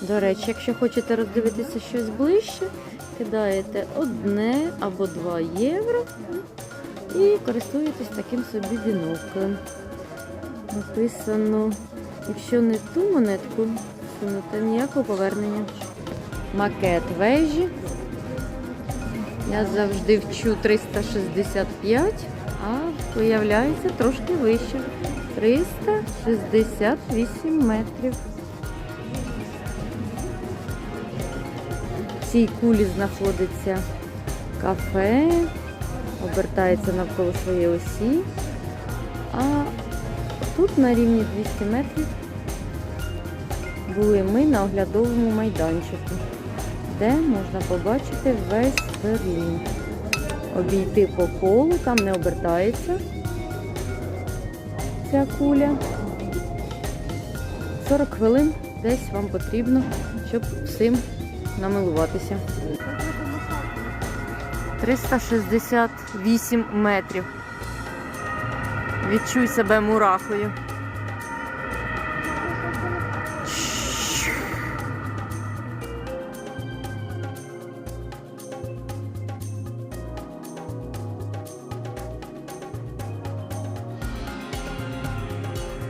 До речі, якщо хочете роздивитися щось ближче, кидаєте одне або два євро і користуєтесь таким собі біноклем. Написано, якщо не ту монетку сунути, ніякого повернення. Макет вежі. Я завжди вчу 365, а виявляється трошки вище. 368 метрів. Цій кулі знаходиться кафе, обертається навколо своєї осі. А тут на рівні 200 метрів були ми на оглядовому майданчику, де можна побачити весь Берлін. Обійти по колу, там не обертається ця куля. 40 хвилин десь вам потрібно, щоб всім намилуватися. 368 метрів. Відчуй себе мурахою.